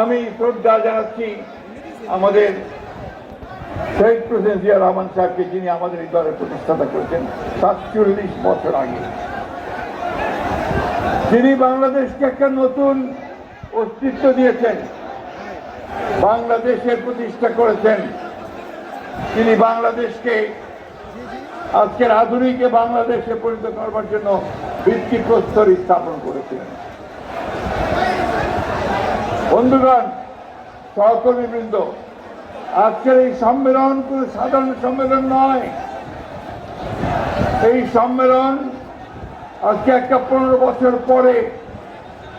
আমি শ্রদ্ধা জানাচ্ছি আমাদের শহীদ প্রেসিডেন্ট জিয়া রহমান সাহেবকে, যিনি আমাদের এই দলের প্রতিষ্ঠাতা করেছেন সাতচল্লিশ বছর আগে। তিনি বাংলাদেশকে একটা নতুন অস্তিত্ব দিয়েছেন, বাংলাদেশের প্রতিষ্ঠা করেছেন। তিনি বাংলাদেশকে আজকের আধুনিক বাংলাদেশে পরিণত করবার জন্য ভিত্তিপ্রস্তর স্থাপন করেছিলেন বন্ধুগণ, সহকর্মীবৃন্দ, আজকের এই সম্মেলন কোনো সাধারণ সম্মেলন নয়। এই সম্মেলন আজকে একটা পনেরো বছর পরে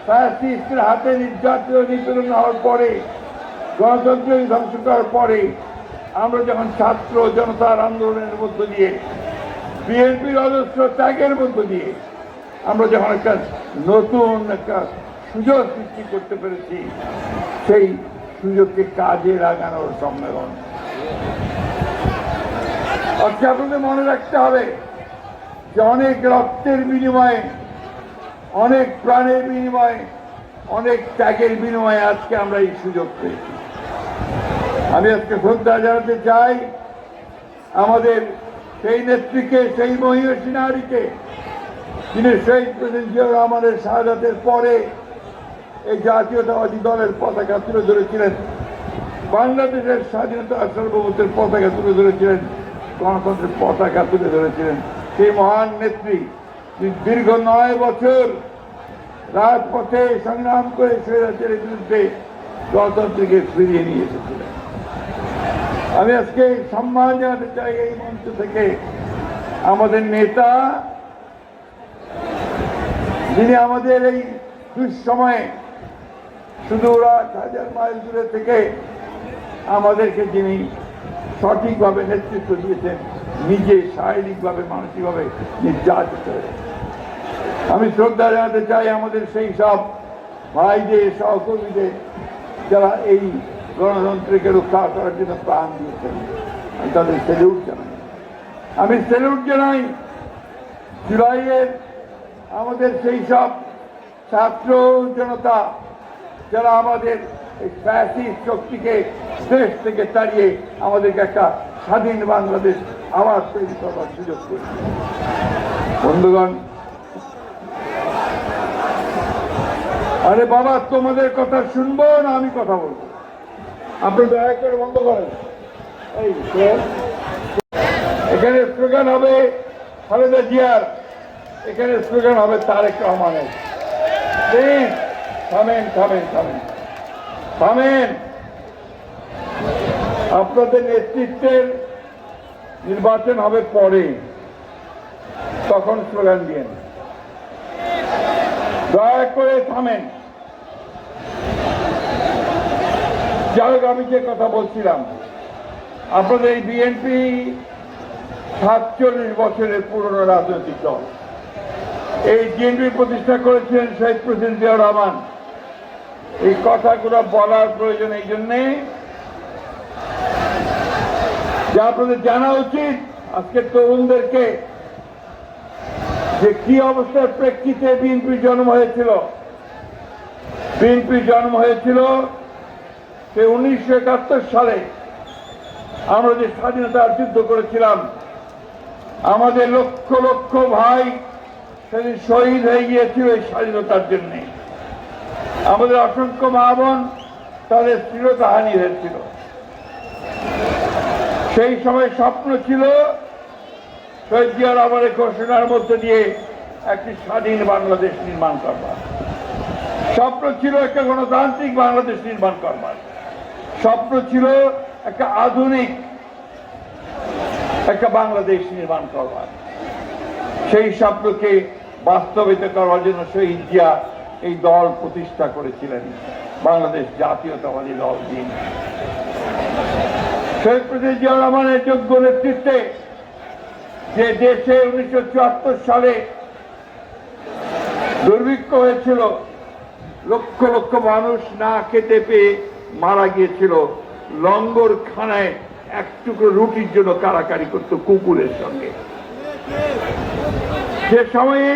ফ্যাসিস্টের হাতে নির্যাতিত, নিপীড়ন হওয়ার পরে, গণতন্ত্র ধ্বংস করার পরে, আমরা যখন ছাত্র জনতার আন্দোলনের মধ্য দিয়ে, বিএনপির অজস্র ত্যাগের মধ্য দিয়ে, আমরা যখন একটা নতুন একটা সুযোগ সৃষ্টি করতে পেরেছি, সেই সুযোগকে কাজে লাগানোর সম্মেলন। আজকে আপনাদের মনে রাখতে হবে যে অনেক রক্তের বিনিময়ে, অনেক প্রাণের বিনিময়ে, অনেক ত্যাগের বিনিময়ে আজকে আমরা এই সুযোগ পেয়েছি। আমি আজকে শ্রদ্ধা জানাতে চাই, আমাদের সেই নেত্রীকে, সেই মহিষী নারীকে তিনি শহীদ প্রেসিডেন্ট জিয়া শাহাদাতের পরে এই জাতীয়তাবাদী দলের পতাকা তুলে ধরেছিলেন। বাংলাদেশের স্বাধীনতা সার্বভৌমত্বের পতাকা তুলে ধরেছিলেন। গণতন্ত্রের পতাকা তুলে ধরেছিলেন। সেই মহান নেত্রী দীর্ঘ নয় বছর রাজপথে সংগ্রাম করে স্বৈরাচারের বিরুদ্ধে গণতন্ত্রকে ফিরিয়ে নিয়ে এসেছিলেন। আমি আজকে সম্মান জানাতে চাই এই মঞ্চ থেকে আমাদের নেতা, যিনি আমাদের এই দুঃসময়ে শুধু রাত হাজার মাইল দূরে থেকে আমাদেরকে যিনি সঠিকভাবে নেতৃত্ব দিয়েছেন, নিজে শারীরিকভাবে, মানসিকভাবে নির্যাতিত হয়ে আমি শ্রদ্ধা জানাতে চাই আমাদের সেই সব ভাইদের, সহকর্মীদের, যারা এই গণতন্ত্রকে রক্ষা করার জন্য প্রাণ দিয়েছেন। আমি তাদের সেলিউট জানাই। আমি সেলিউট জানাই জুলাইয়ের আমাদের সেই সব ছাত্র জনতা যারা আমাদের এই শক্তিকে দেশ থেকে তাড়িয়ে আমাদেরকে একটা স্বাধীন বাংলাদেশ আবার তৈরি করবার সুযোগ বন্ধুগণ, আরে বাবা, তোমাদের কথা শুনব না আমি কথা বলব? আপনি দয়া করে বন্ধ করেন। এই এখানে স্লোগান হবে খালেদা জিয়ার, এখানে স্লোগান হবে তারেক রহমানের। প্লিজ থামেন থামেন থামেন। থামেন। আপনাদের নেতৃত্বের নির্বাচন হবে পরে। তখন স্লোগান দিয়েন। দয়া করে থামেন। যাই হোক, আমি যে কথা বলছিলাম, আপনাদের এই বিএনপি সাতচল্লিশ বছরের পুরনো রাজনৈতিক দল। এই বিএনপি প্রতিষ্ঠা করেছিলেন শহীদ প্রেসিডেন্ট জিয়া রহমান। এই কথাগুলো বলার প্রয়োজন এই জন্যে। যে আপনাদের জানা উচিত, আজকে তরুণদেরকে যে কি অবস্থার প্রেক্ষিতে বিএনপি জন্ম হয়েছিল। বিএনপি জন্ম হয়েছিল সে উনিশশো একাত্তর সালে। আমরা যে স্বাধীনতার যুদ্ধ করেছিলাম, আমাদের লক্ষ লক্ষ ভাই সেদিন শহীদ হয়ে গিয়েছিল এই স্বাধীনতার জন্য। আমাদের অসংখ্য মা বোন তাদের স্থিরতাহানি হয়েছিল। সেই সময় স্বপ্ন ছিল শহীদ জিয়া রহমানের ঘোষণার মধ্য দিয়ে একটি স্বাধীন বাংলাদেশ নির্মাণ করবার। স্বপ্ন ছিল একটা গণতান্ত্রিক বাংলাদেশ নির্মাণ করবার। স্বপ্ন ছিল একটা আধুনিক একটা বাংলাদেশ নির্মাণ করবার। সেই স্বপ্নকে বাস্তবিত করার জন্য শহীদ জিয়া এই দল প্রতিষ্ঠা করেছিলেন বাংলাদেশ জাতীয়তাবাদী দল দিন। প্রেসিডেন্ট জিয়া রহমানের যোগ্য নেতৃত্বে যে দেশে উনিশশো চুয়াত্তর সালে দুর্ভিক্ষ হয়েছিল, লক্ষ লক্ষ মানুষ না খেতে পেয়ে মারা গিয়েছিল লঙ্গর খানায় এক টুকরো রুটির জন্য কারাকারি করত কুকুরের সঙ্গে। সে সময়ে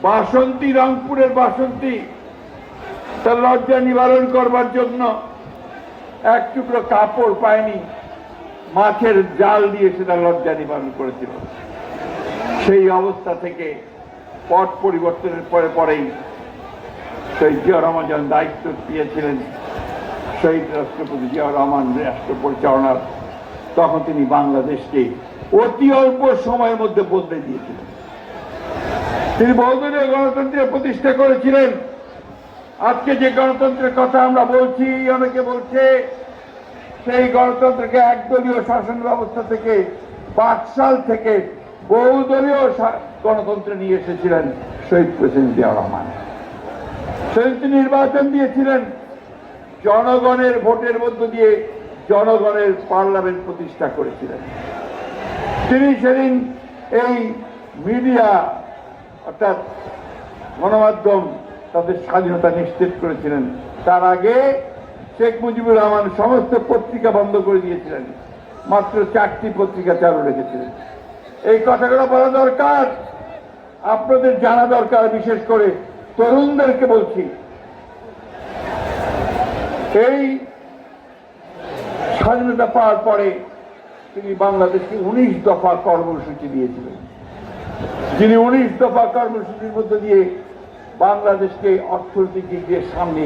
বাসন্তী, রংপুরের বাসন্তী। তার লজ্জা নিবারণ করবার জন্য এক টুকরো কাপড় পায়নি। মাছের জাল দিয়ে সেটা লজ্জা নিবারণ করেছিল। সেই অবস্থা থেকে পট পরিবর্তনের পরে পরেই শহীদ জিয়া রহমান যখন দায়িত্ব দিয়েছিলেন শহীদ রাষ্ট্রপতি জিয়া রহমান রাষ্ট্র পরিচালনার। তখন তিনি বাংলাদেশকে অতি অল্প সময়ের মধ্যে বদলে দিয়েছিলেন। তিনি বহুদলীয় গণতন্ত্রের প্রতিষ্ঠা করেছিলেন। আজকে যে গণতন্ত্রের কথা আমরা বলছি, অনেকে বলছে সেই গণতন্ত্রকে একদলীয় শাসন ব্যবস্থা থেকে বাকশাল থেকে বহুদলীয় গণতন্ত্রে নিয়ে এসেছিলেন শহীদ প্রেসিডেন্ট জিয়া রহমান। শহীদ নির্বাচন দিয়েছিলেন, জনগণের ভোটের মধ্য দিয়ে জনগণের পার্লামেন্ট প্রতিষ্ঠা করেছিলেন। তিনি সেদিন এই মিডিয়া অর্থাৎ গণমাধ্যম তাদের স্বাধীনতা নিশ্চিত করেছিলেন। তার আগে শেখ মুজিবুর রহমান সমস্ত পত্রিকা বন্ধ করে দিয়েছিলেন। মাত্র চারটি পত্রিকা চালু রেখেছিলেন। এই কথাগুলো বলা দরকার। আপনাদের জানা দরকার, বিশেষ করে তরুণদেরকে বলছি। এই স্বাধীনতা পাওয়ার পরে তিনি বাংলাদেশকে উনিশ দফা কর্মসূচি দিয়েছিলেন। যিনি উনিশ দফা কর্মসূচির মধ্যে দিয়ে বাংলাদেশকে অর্থনৈতিক দিক দিয়ে সামনে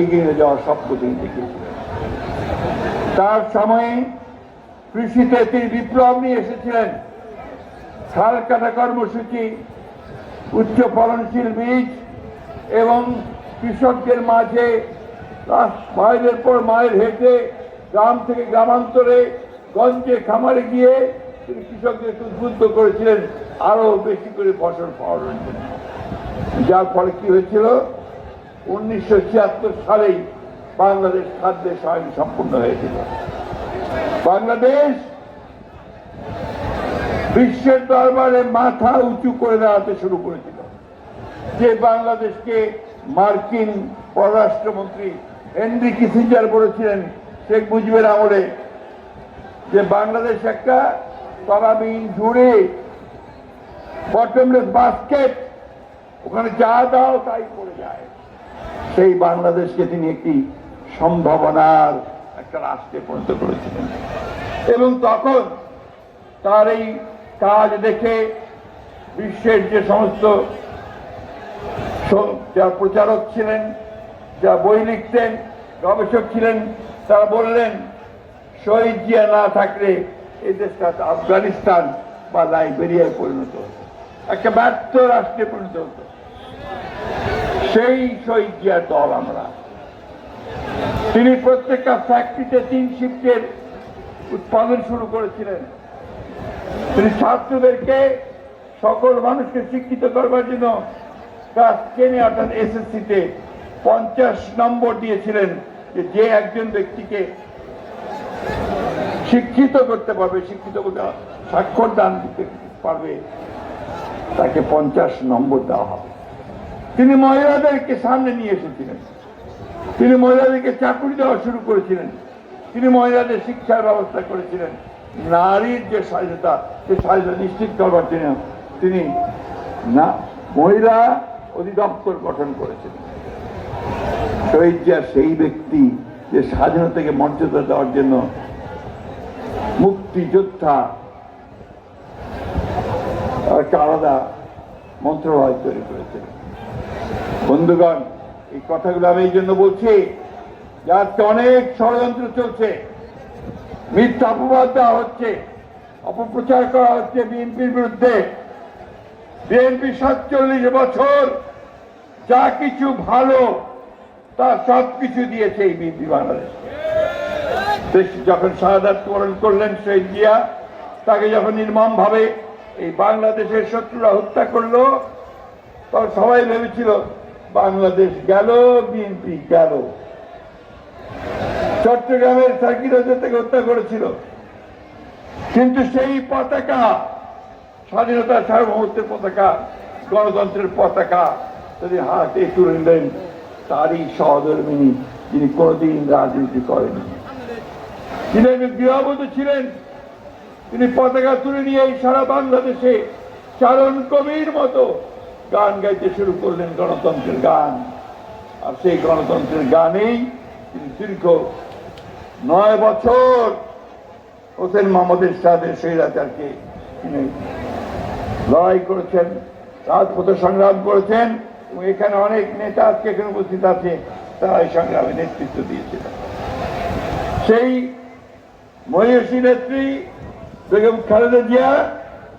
এগিয়ে যাওয়ার স্বপ্ন তিনি দেখিয়েছিলেন। তার সময়ে কৃষিতে তিনি বিপ্লব নিয়ে এসেছিলেন। খাল কাটা কর্মসূচি, উচ্চ ফলনশীল বীজ এবং কৃষকদের মাঝে মাইলের পর মাইল হেঁটে গ্রাম থেকে গ্রামান্তরে গঞ্জে খামারে গিয়ে তিনি কৃষকদেরকে উদ্বুদ্ধ করেছিলেন, আরও বেশি করে ফসল ফলানোর জন্য। যার ফলে কি হয়েছিল? উনিশশো ছিয়াত্তর সালেই বাংলাদেশ খাদ্যে স্বয়ং সম্পূর্ণ হয়েছিল বাংলাদেশ বিশ্বের দরবারে মাথা উঁচু করে দাঁড়াতে শুরু করেছিল। যে বাংলাদেশকে মার্কিন পররাষ্ট্রমন্ত্রী হেনরি কিসিঞ্জার বলেছিলেন, শেখ মুজিবের আমলে, যে বাংলাদেশ একটা তলাবিহীন জুড়ে বটমলেস বাস্কেট, ওখানে যা দাও তাই পড়ে যায়। সেই বাংলাদেশকে তিনি একটি সম্ভাবনার একটা রাষ্ট্রে পরিণত করেছিলেন। এবং তখন তার এই কাজ দেখে বিশ্বের যে সমস্ত যা প্রচারক ছিলেন, যা বই লিখতেন, গবেষক ছিলেন, তারা বললেন, শহীদ জিয়া না থাকলে এই দেশটা আফগানিস্তান বা লাইবেরিয়ায় পরিণত হতো একটা ব্যর্থ রাষ্ট্রে পরিণত হতো সেই শহীদ দল আমরা। তিনি প্রত্যেকটা ফ্যাক্টরিতে তিন শিফটের উৎপাদন শুরু করেছিলেন। তিনি ছাত্রদেরকে সকল মানুষকে শিক্ষিত করবার জন্য ক্লাস টেনে অর্থাৎ এসএসসিতে পঞ্চাশ নম্বর দিয়েছিলেন যে একজন ব্যক্তিকে শিক্ষিত করতে পারবে, শিক্ষিত করতে স্বাক্ষর দান দিতে পারবে, তাকে পঞ্চাশ নম্বর দেওয়া হবে। তিনি মহিলাদেরকে সামনে নিয়ে এসেছিলেন। তিনি মহিলাদেরকে চাকরি দেওয়া শুরু করেছিলেন। তিনি মহিলাদের শিক্ষার ব্যবস্থা করেছিলেন। নারীর যে স্বাধীনতা, সে স্বাধীনতা নিশ্চিত করবার জন্য তিনি না, মহিলা অধিদপ্তর গঠন করেছিলেন শহীদ সেই ব্যক্তি যে স্বাধীনতাকে মর্যাদা দেওয়ার জন্য মুক্তিযোদ্ধা একটা আলাদা মন্ত্রণালয় তৈরি করেছিলেন বন্ধুগণ, এই কথাগুলো আমি এই জন্য বলছি, যে আজকে অনেক ষড়যন্ত্র চলছে। মিথ্যা অপবাদ দেওয়া হচ্ছে, অপপ্রচার করা হচ্ছে বিএনপির বিরুদ্ধে। বিএনপি সাতচল্লিশ বছর যা কিছু ভালো, তা সব কিছু দিয়েছে এই বিএনপি বাংলাদেশ। দেশ যখন শাহাদাত বরণ করলেন শহীদ জিয়া তাকে যখন নির্মম ভাবে এই বাংলাদেশের শত্রুরা হত্যা করল, তখন সবাই ভেবেছিল, বাংলাদেশ গেল বিএনপি গেল। চট্টগ্রামের সার্কিট থেকে হত্যা করেছিল। কিন্তু সেই পতাকা স্বাধীনতা সার্বভৌমত্বের পতাকা, গণতন্ত্রের পতাকা, যদি হাতে তুলে নিলেন তারই সহধর্মিনী যিনি কোনোদিন রাজনীতি করেনি তিনি একজন গৃহবধূ ছিলেন, তিনি পতাকা তুলে নিয়ে সারা বাংলাদেশে চারণ কবির মতো গান গাইতে শুরু করলেন গণতন্ত্রের গান। আর সেই গণতন্ত্রের গানেই তিনি দীর্ঘ নয় বছর হোসেন মোহাম্মদের সাথে স্বৈরাচারকে তিনি লড়াই করেছেন, রাজপথে সংগ্রাম করেছেন, এবং এখানে অনেক নেতা আজকে এখানে উপস্থিত আছে, তারা এই সংগ্রামে নেতৃত্ব দিয়েছিলেন। সেই মহিষী নেত্রী বেগম খালেদা জিয়া,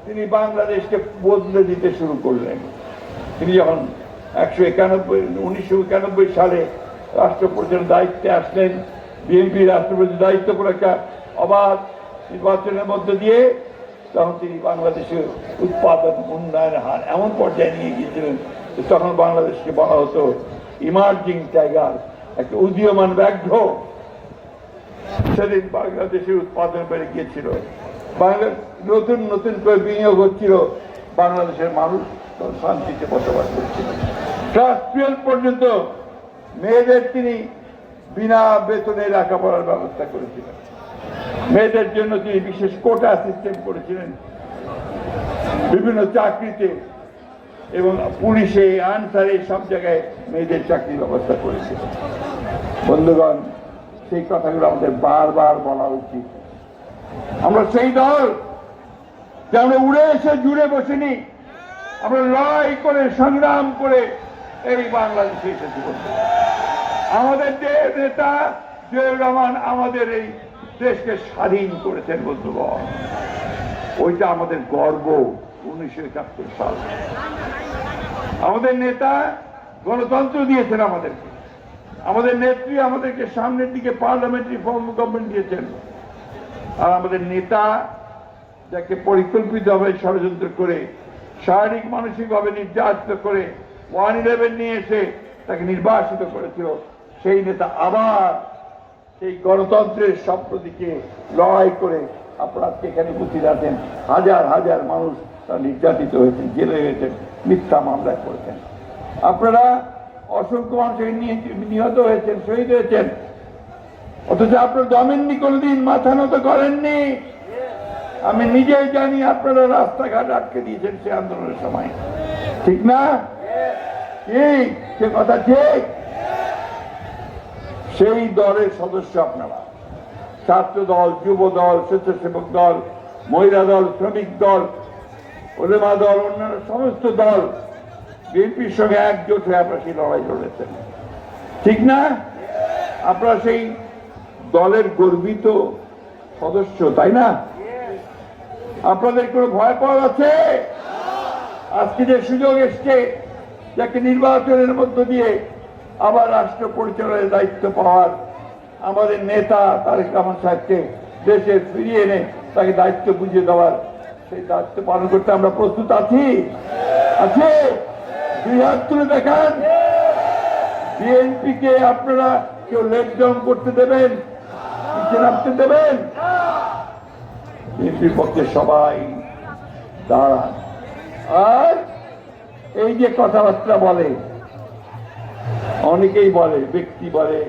তিনি বাংলাদেশকে বদলে দিতে শুরু করলেন। তিনি যখন একশো একানব্বই, উনিশশো একানব্বই সালে রাষ্ট্রপতির দায়িত্বে আসলেন বিএনপি রাষ্ট্রপতির দায়িত্ব করে একটা অবাধ নির্বাচনের মধ্য দিয়ে তখন তিনি বাংলাদেশের উৎপাদন উন্নয়নের হার এমন পর্যায়ে নিয়ে গিয়েছিলেন তখন বাংলাদেশকে বলা হতো ইমার্জিং টাইগার একটা উদীয়মান ব্যাঘ্র। সেদিন বাংলাদেশে উৎপাদন বেড়ে গিয়েছিল। নতুন নতুন করে বিনিয়োগ হচ্ছিল। বাংলাদেশের মানুষ শান্তিতে বসবাস করছিল। ক্লাস টুয়েলভ পর্যন্ত মেয়েদের তিনি বিনা বেতনে লেখাপড়ার ব্যবস্থা করেছিলেন। মেয়েদের জন্য তিনি বিশেষ কোটা সিস্টেম করেছিলেন। বিভিন্ন চাকরিতে এবং পুলিশে, আনসারে সব জায়গায় মেয়েদের চাকরির ব্যবস্থা করেছিলেন। বন্ধুগণ সেই কথাগুলো আমাদের বারবার বলা উচিত। আমরা সেই দল যে আমরা উড়ে এসে জুড়ে বসিনি, আমরা লড়াই করে, সংগ্রাম করে এই বাংলাদেশে এসেছি আমাদের যে নেতা জিয়াউর রহমান আমাদের এই দেশকে স্বাধীন করেছেন বন্ধুগণ। ওইটা আমাদের গর্ব, উনিশশো একাত্তর সাল। আমাদের নেতা গণতন্ত্র দিয়েছেন আমাদেরকে। আমাদের নেত্রী আমাদেরকে সামনের দিকে পার্লামেন্টারি ফর্ম গভর্নমেন্ট দিয়েছেন। আর আমাদের নেতা যাকে পরিকল্পিতভাবে ষড়যন্ত্র করে, শারীরিক, মানসিকভাবে নির্যাতিত করে, ওয়ান ইলেভেন নিয়ে এসে তাকে নির্বাসিত করেছিল, সেই নেতা আবার সেই গণতন্ত্রের স্বপ্ন দিকে লড়াই করে আপনার এখানে উপস্থিত আছেন। হাজার হাজার মানুষ তারা নির্যাতিত হয়েছেন, জেলে হয়েছেন মিথ্যা মামলায় করেছেন। আপনারা অসংখ্য মানুষ নিহত হয়েছেন, শহীদ হয়েছেন। অথচ আপনার জমেননি কোনোদিন মাথা নত করেননি। আমি নিজেই জানি আপনারা রাস্তাঘাট আটকে দিয়েছেন সে আন্দোলনের সময়। ঠিক না? এই সে কথা ঠিক। সেই দলের সদস্য আপনারা। ছাত্র দল যুব দল স্বেচ্ছাসেবক দল, মহিলা দল, শ্রমিক দল, ওলেমা দল, অন্যান্য সমস্ত দল। বিএনপির সঙ্গে একজোট হয়ে আপনারা সেই লড়াই লড়েছেন। ঠিক না? আপনারা সেই দলের গর্বিত সদস্য, তাই না? আপনাদের কোনো ভয় পাওয়া আছে? আজকে যে সুযোগ এসছে যাকে নির্বাচনের মধ্য দিয়ে আবার রাষ্ট্র পরিচালনার দায়িত্ব পাওয়ার আমাদের নেতা তারেক রহমান সাহেবকে দেশে ফিরিয়ে এনে তাকে দায়িত্ব বুঝিয়ে দেওয়ার সেই দায়িত্ব পালন করতে আমরা প্রস্তুত আছি? আছে? দুই দেখান। বিএনপি কে আপনারা কেউ লেট ডাউন করতে দেবেন নিচে নামতে দেবেন। বিএনপির পক্ষে সবাই দাঁড়ান। আর এই যে কথাবার্তা বলে, অনেকেই বলে, ব্যক্তি বলে,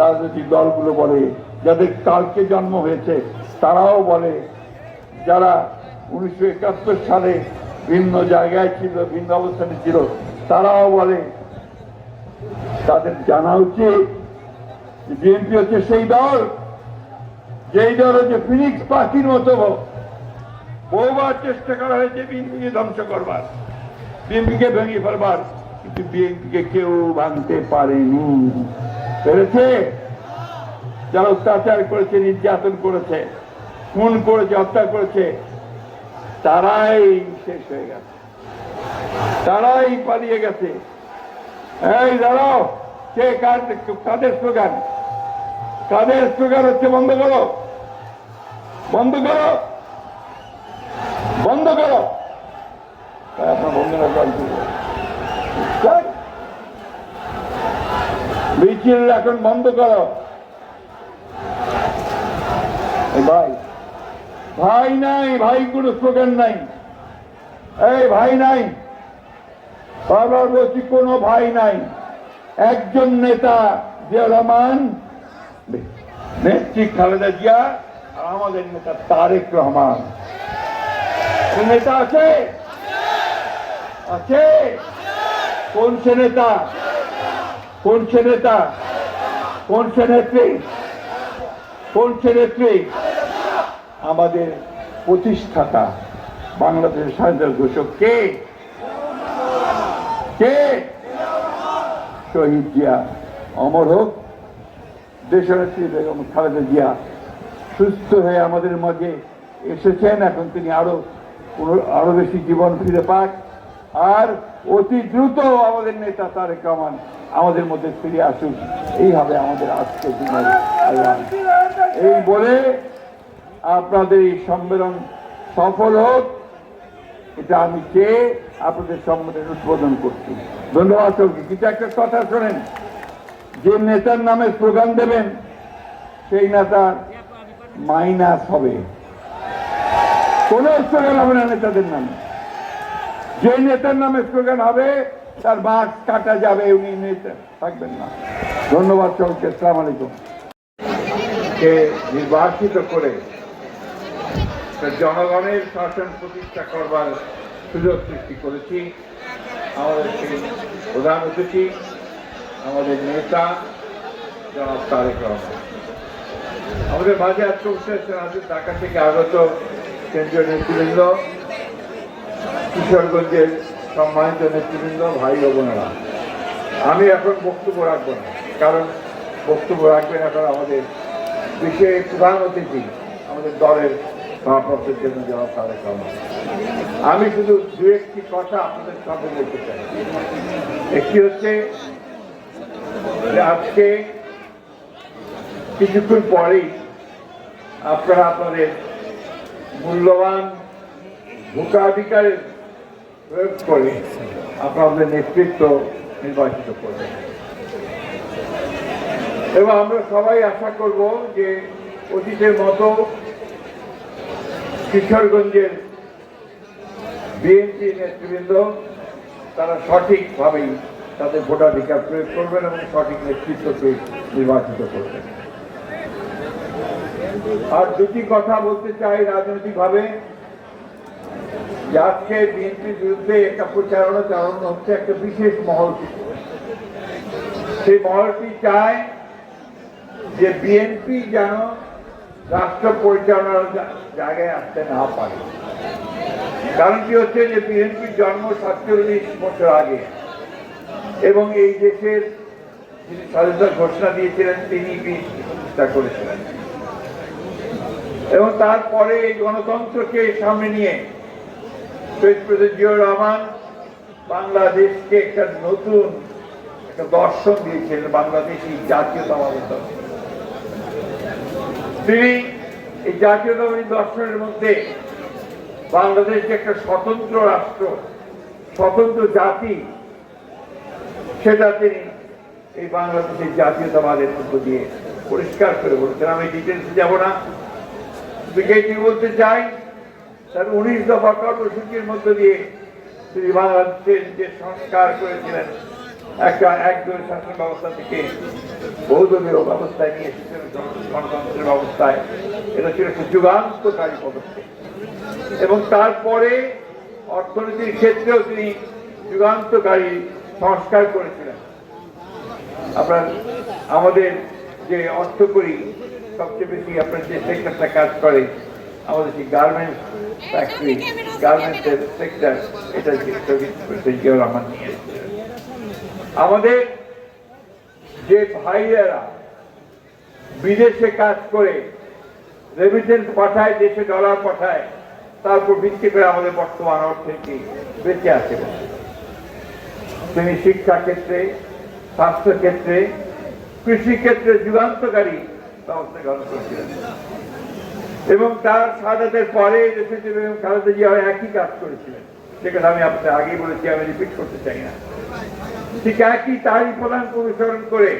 রাজনৈতিক দলগুলো বলে, যাদের কালকে জন্ম হয়েছে, তারাও বলে, যারা উনিশশো একাত্তর সালে ভিন্ন জায়গায় ছিল, ভিন্ন অবস্থানে ছিল। তারাও বলে, তাদের জানা উচিত বিএনপি হচ্ছে সেই দল, যেই দল হচ্ছে ফিনিক্স পাখির মতো। বহুবার চেষ্টা করা হয়েছে বিএনপিকে ধ্বংস করবার। বিএনপিকে ভেঙে ফেলবার, কিন্তু বিএনপিকে কেউ ভাঙতে পারেনি। পেরেছে? যারা অত্যাচার করেছে, নির্যাতন করেছে, খুন করেছে, হত্যা করেছে তারাই শেষ হয়ে গেছে। তারাই পালিয়ে গেছে। এই দাঁড়াও, কে কার কাদের স্লোগান? কাদের স্লোগান হচ্ছে বন্ধ করো। বন্ধ করো। বন্ধ করো। আপনার বন্ধুরা মিছিল এখন বন্ধ করো। ভাই ভাই নাই, ভাই কোনো স্লোগান নাই। এই ভাই নাই। বারবার বলছি কোনো ভাই নাই। একজন নেতা জিয়া রহমান নেত্রী খালেদা জিয়া আর আমাদের নেতা তারেক রহমান। কোন নেতা আছে? আছে। কোন সে নেতা? কোন সে নেতা? কোন সে নেত্রী? কোন সে নেত্রী? আমাদের প্রতিষ্ঠাতা বাংলাদেশের স্বাধীনতার ঘোষক কে? কে? শহীদ জিয়া অমর হোক। দেশনেত্রী বেগম খালেদা জিয়া সুস্থ হয়ে আমাদের মাঝে এসেছেন। এখন তিনি আরও আরও বেশি জীবন ফিরে পাক। আর অতি দ্রুত আমাদের নেতা তারেক রহমান আমাদের মধ্যে ফিরে আসুন এই হবে আমাদের আজকের দিনের। এই বলে আপনাদের এই সম্মেলন সফল হোক, এটা আমি চেয়ে আপনাদের সম্মেলন উদ্বোধন করছি। ধন্যবাদ সবকে কিছু একটা কথা শোনেন। যে নেতার নামে স্লোগান দেবেন, সেই নেতার মাইনাস হবে। কোন স্লোগান হবে না নেতাদের নামে। যে নেতার নামে স্লোগান হবে, তার মাস্ক কাটা যাবে, উনি নেতা থাকবেন না। ধন্যবাদ সবকে আসসালাম আলাইকুম। কে নির্বাচিত করে জনগণের শাসন প্রতিষ্ঠা করবার সুযোগ সৃষ্টি করেছি। আমাদের সেই প্রধান অতিথি, আমাদের নেতা, জনাব তারেক রহমান। আমাদের মাঝে আজকে উপস্থিত আছেন ঢাকা থেকে আগত কেন্দ্রীয় নেতৃবৃন্দ, কিশোরগঞ্জের সম্মানিত নেতৃবৃন্দ, ভাই বোনেরা। আমি এখন বক্তব্য রাখব না, কারণ বক্তব্য রাখবেন এখন আমাদের বিশেষ প্রধান অতিথি, আমাদের দলের সভাপতির জন্য জনাব তারেক রহমান আমি শুধু দু একটি কথা আপনাদের সামনে বলতে চাই। একটি হচ্ছে আজকে কিছুক্ষণ পরেই আপনারা আপনাদের মূল্যবান ভোটাধিকারের প্রয়োগ করে আপনাদের নেতৃত্ব নির্বাচিত করবেন। এবং আমরা সবাই আশা করব যে অতীতের মতো কিশোরগঞ্জের বিএনপি নেতৃবৃন্দ, তারা সঠিকভাবেই তাদের ভোটাধিকার প্রয়োগ করবেন এবং সঠিক নেতৃত্বকে নির্বাচিত করবেন। আর দুটি কথা বলতে চাই রাজনৈতিকভাবে। যে আজকে বিএনপির বিরুদ্ধে একটা প্রচারণা চালানো হচ্ছে একটা বিশেষ মহল। সেই মহলটি চায় যে বিএনপি যেন রাষ্ট্র পরিচালনার জায়গায় আসতে না পারে। কারণ কি হচ্ছে যে বিএনপির জন্ম সাতচল্লিশ বছর আগে। এবং এই দেশের যিনি স্বাধীনতার ঘোষণা দিয়েছিলেন, তিনি প্রতিষ্ঠা করেছিলেন। এবং তারপরে এই গণতন্ত্রকে সামনে নিয়ে শহীদ প্রেসিডেন্ট জিয়াউর রহমান বাংলাদেশকে একটা নতুন একটা দর্শন দিয়েছিলেন, বাংলাদেশি জাতীয়তাবাদের দর্শন। তিনি এই জাতীয়তাবাদী দর্শনের মধ্যে বাংলাদেশকে একটা স্বতন্ত্র রাষ্ট্র, স্বতন্ত্র জাতি, সেটা তিনি এই বাংলাদেশের জাতীয়তাবাদের মধ্য দিয়ে পরিষ্কার করে বলছেন। আমি ডিটেলসে যাব না। বিকেটি বলতে চাই, তার উনিশ দফা কর্মসূচির মধ্য দিয়ে তিনি বাংলাদেশের যে সংস্কার করেছিলেন একটা একদলীয় শাসন ব্যবস্থা থেকে বহুদলীয় ব্যবস্থায় নিয়ে এসেছিলেন গণতন্ত্রের ব্যবস্থায়। এটা ছিল একটা যুগান্তকারী পদক্ষেপ। এবং তারপরে অর্থনীতির ক্ষেত্রেও তিনি যুগান্তকারী সংস্কার করেছিলেন। আপনার, আমাদের যে অর্থ করি সবচেয়ে বেশি আপনার যে সেক্টরটা কাজ করে, আমাদের যে গার্মেন্টস ফ্যাক্টরি গার্মেন্টসের সেক্টর এটা যে শহীদ প্রেসিডেন্ট জিয়াউর রহমান নিয়ে। আমাদের যে ভাইয়েরা বিদেশে কাজ করে রেমিটেন্স পাঠায়, দেশে ডলার পাঠায়, তার উপর ভিত্তি করে আমাদের বর্তমান অর্থনীতি বেঁচে আছে। তিনি শিক্ষা ক্ষেত্রে স্বাস্থ্য ক্ষেত্রে কৃষি ক্ষেত্রে যুগান্তকারী ব্যবস্থা গ্রহণ করেছিলেন। এবং তার সাদাতের পরে দেশে খালেদা জিয়া একই কাজ করেছিলেন। সেখানে আমি আপনাদের আগেই বলেছি, আমি রিপিট করতে চাই না। ঠিক একই তারই প্রধান অনুসরণ করে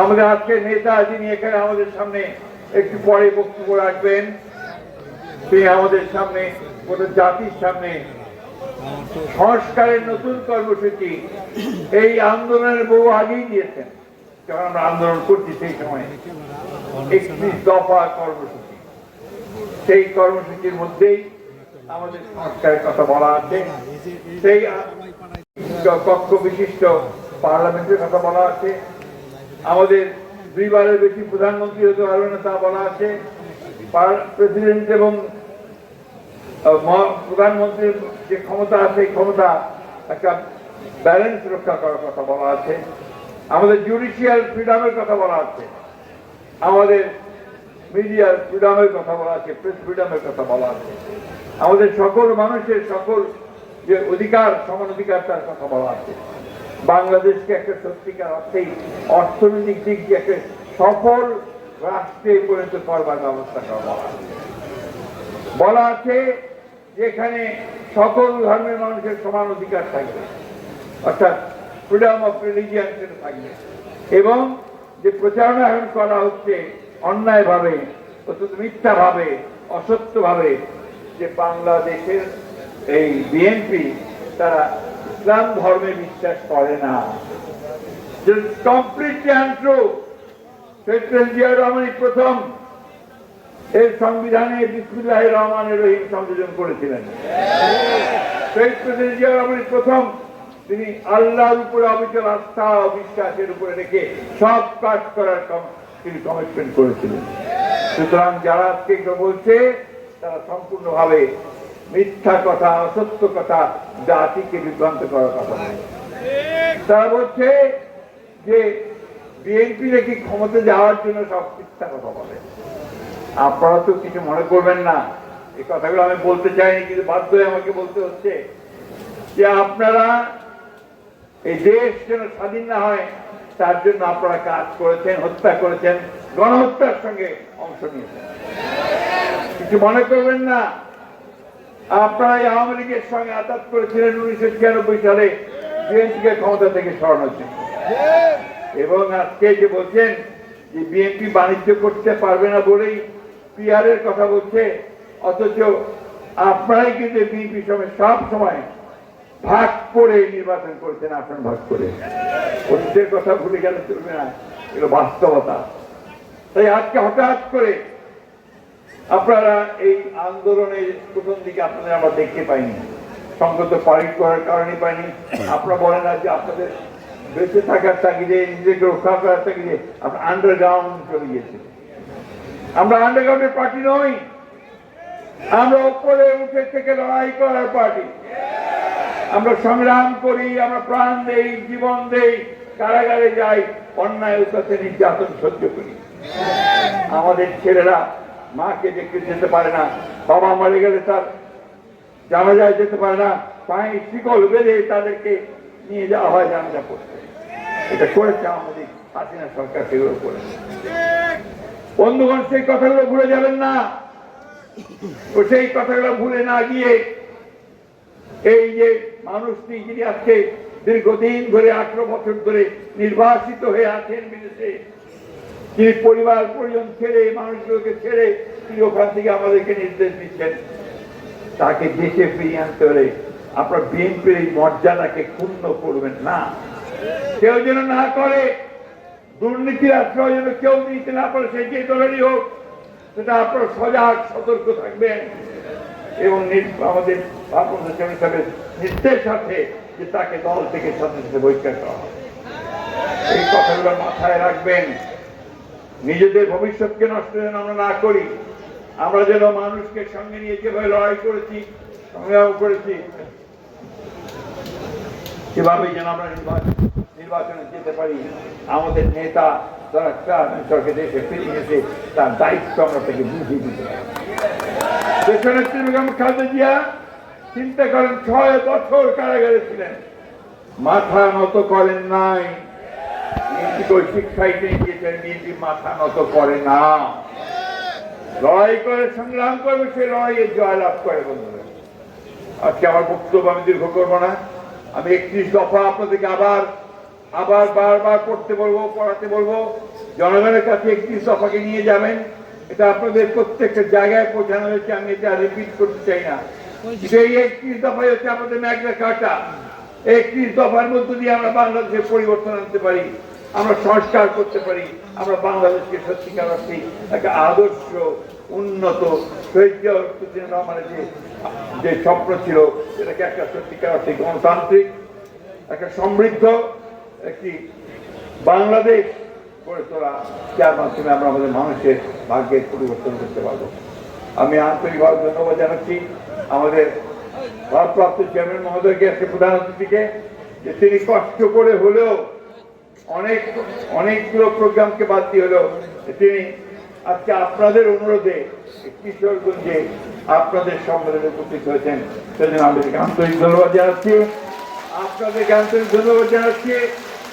আমাদের আজকে নেতা যিনি এখানে আমাদের সামনে একটু পরে বক্তব্য রাখবেন, তিনি আমাদের সামনে, গোটা জাতির সামনে সংস্কারের নতুন কর্মসূচি, এই আন্দোলনের বহু আগেই দিয়েছেন, যখন আমরা আন্দোলন করছি সেই সময়। একত্রিশ দফা কর্মসূচি। সেই কর্মসূচির মধ্যেই আমাদের সংস্কারের কথা বলা আছে। সেই কক্ষ বিশিষ্ট পার্লামেন্টের কথা বলা আছে। আমাদের দুইবারের বেশি প্রধানমন্ত্রী হতে পারবে না তা বলা আছে। প্রেসিডেন্ট এবং প্রধানমন্ত্রীর যে ক্ষমতা আছে ক্ষমতা একটা ব্যালেন্স রক্ষা করার কথা বলা আছে। আমাদের জুডিশিয়াল ফ্রিডমের কথা বলা আছে। আমাদের মিডিয়ার ফ্রিডমের কথা বলা আছে প্রেস ফ্রিডমের কথা বলা আছে। আমাদের সকল মানুষের সকল যে অধিকার, সমান অধিকার তার কথা বলা আছে। বাংলাদেশকে একটা সত্যিকার অর্থেই অর্থনৈতিক দিক দিয়ে একটা সফল রাষ্ট্রে পরিণত করবার ব্যবস্থা করা বলা আছে। বলা আছে যেখানে সকল ধর্মের মানুষের সমান অধিকার থাকবে, অর্থাৎ ফ্রিডম অফ রিলিজিয়ান সেটা থাকবে। এবং যে প্রচারণা এখন করা হচ্ছে অন্যায়ভাবে, অত্যন্ত মিথ্যাভাবে, অসত্যভাবে যে বাংলাদেশের এই বিএনপি, তারা ইসলাম ধর্মে বিশ্বাস করে না। প্রথম এর সংবিধানে বিসমুল্লাহ রহমানের রহিম সংযোজন করেছিলেন। প্রথম তিনি আল্লাহর উপরে অবিচল আস্থা বিশ্বাসের উপরে রেখে সব কাজ করার তিনি কমিটমেন্ট করেছিলেন। সুতরাং যারা আজকে বলছে তারা সম্পূর্ণভাবে মিথ্যা কথা, অসত্য কথা, জাতিকে বিভ্রান্ত করার কথা তারা বলছে যে বিএনপি নাকি ক্ষমতা যাওয়ার জন্য সব মিথ্যা কথা বলে। আপনারা তো কিছু মনে করবেন না। এই কথাগুলো আমি বলতে চাইনি, কিন্তু বাধ্য হয়ে আমাকে বলতে হচ্ছে যে আপনারা এই দেশ যেন স্বাধীন না হয়, তার জন্য আপনারা কাজ করেছেন, হত্যা করেছেন, গণহত্যার সঙ্গে অংশ নিয়েছেন। মনে করবেন না। আপনারা আওয়ামী লীগের সঙ্গে আঘাত করেছিলেন উনিশশো ছিয়ানব্বই সালে। বিএনপিকে ক্ষমতা থেকে সরানোর জন্য এবং আজকে যে বলছেন যে বিএনপি বাণিজ্য করতে পারবে না বলেই পিআর এর কথা বলছে, অথচ আপনারাই কিন্তু বিএনপি সঙ্গে সব সময় ভাগ করে নির্বাচন করেছেন, আসন ভাগ করে। অতীতের কথা ভুলে গেলে চলবে না। এগুলো বাস্তবতা। তাই আজকে হঠাৎ করে আপনারা এই আন্দোলনের প্রথম দিকে আপনাদের আমরা দেখতে পাইনি। সংগত পারিক করার কারণে পাইনি। আপনারা বলেন না যে আপনাদের বেঁচে থাকার তাগিদে নিজেকে রক্ষা করার তাগিদে আপনার আন্ডারগ্রাউন্ড চলে গিয়েছে আমরা আন্ডারগ্রাউন্ডের পার্টি নই। আমরা উপরে উঠে থেকে লড়াই করার পার্টি আমরা সংগ্রাম করি, আমরা প্রাণ দেই, জীবন দেই, কারাগারে যাই, অন্যায় উত্তাতে নির্যাতন সহ্য করি। আমাদের ছেলেরা মাকে দেখতে যেতে পারে না, বাবা মারা গেলে তার জানা যায় যেতে পারে না, পায়ে শিকল বেঁধে তাদেরকে নিয়ে যাওয়া হয় জানাজা করতে। এটা করেছে আমাদের হাসিনা সরকার সেগুলো করেছে। বন্ধুগণ, সেই কথাগুলো ভুলে যাবেন না। ও সেই কথাগুলো ভুলে না গিয়ে এই যে মানুষটি যিনি আজকে দীর্ঘদিন ধরে, আঠারো বছর ধরে নির্বাসিত হয়ে আছেন বিদেশে তিনি পরিবার পরিজন ছেড়ে, মানুষগুলোকে ছেড়ে তিনি ওখান থেকে আমাদেরকে নির্দেশ দিচ্ছেন। তাকে দেশে ফিরিয়ে আনতে হলে আপনার বিএনপির এই মর্যাদাকে ক্ষুণ্ণ করবেন না। কেউ যেন না করে, দুর্নীতির আশ্রয় যেন কেউ নিতে না পারে, সে যে দলেরই হোক, সেটা আপনার সজাগ, সতর্ক থাকবেন। এবং আমাদের সেমি সাহেবের নির্দেশ আছে যে তাকে দল থেকে সাথে সাথে বহিষ্কার করা হবে। এই কথাগুলো মাথায় রাখবেন। নিজেদের ভবিষ্যৎকে নষ্ট যেন আমরা না করি, আমরা যেন মানুষকে সঙ্গে নিয়ে যেভাবে লড়াই করেছি সংগ্রাম করেছি সেভাবে যেন আমরা নির্বাচন, নির্বাচনে যেতে পারি। আমাদের নেতা তার দায়িত্ব আমরা ছয় বছর কারাগারে ছিলেন। মাথা নত করেন নাই। ওই শিক্ষাই দিয়েছেন বিএনপি মাথা নত করে না। লড়াই করে, সংগ্রাম করবে, সে লড়াইয়ে জয়লাভ করে, বন্ধুরা। আজকে আমার বক্তব্য আমি দীর্ঘ করব না। আমি একত্রিশ দফা আপনাদেরকে আবার আবার বারবার পড়তে বলব, পড়াতে বলব। জনগণের কাছে একত্রিশ দফাকে নিয়ে যাবেন। এটা আপনাদের প্রত্যেকটা জায়গায় পৌঁছানো হয়েছে। আমি এটা রিপিট করতে চাই না। সেই একত্রিশ দফায় হচ্ছে আমাদের ম্যাগনা কাটা একত্রিশ দফার মধ্য দিয়ে আমরা বাংলাদেশের পরিবর্তন আনতে পারি। আমরা সংস্কার করতে পারি, আমরা বাংলাদেশকে সত্যিকার অর্থে একটা আদর্শ, উন্নত শহীদ রহমানের যে যে স্বপ্ন ছিল, এটাকে একটা সত্যিকার অর্থে গণতান্ত্রিক, একটা সমৃদ্ধ, একটি বাংলাদেশ গড়ে তোলা, যার মাধ্যমে আমরা আমাদের মানুষের ভাগ্যের পরিবর্তন করতে পারব। আমি আন্তরিকভাবে ধন্যবাদ জানাচ্ছি আমাদের ভারপ্রাপ্ত চেয়ারম্যান মহোদয়কে, আজকে প্রধান অতিথিকে, যে তিনি কষ্ট করে হলেও অনেক, অনেকগুলো প্রোগ্রামকে বাদ দিয়ে হলেও তিনি আজকে আপনাদের অনুরোধে কিশোরগঞ্জে আপনাদের সম্মেলনে উপস্থিত হয়েছেন। সেজন্য আমাদেরকে আন্তরিক ধন্যবাদ জানাচ্ছি। আপনাদেরকে আন্তরিক ধন্যবাদ জানাচ্ছি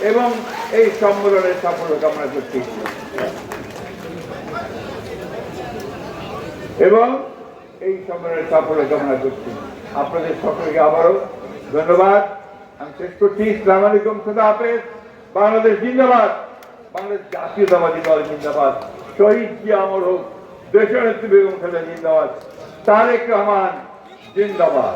এবং এই সম্মেলনের সাফল্য কামনা করছি। এবং এই সম্মেলনের সাফল্য কামনা করছি। আপনাদের সকলকে আবারও ধন্যবাদ। আমি শেষ করছি। ইসলাম আলাইকুম। খুদা হাফেজ। বাংলাদেশ জিন্দাবাদ। বাংলাদেশ জাতীয়তাবাদী দল জিন্দাবাদ। শহীদ জিয়া আমর হোক দেশনেত্রী বেগম খালেদা জিন্দাবাদ। তারেক রহমান জিন্দাবাদ।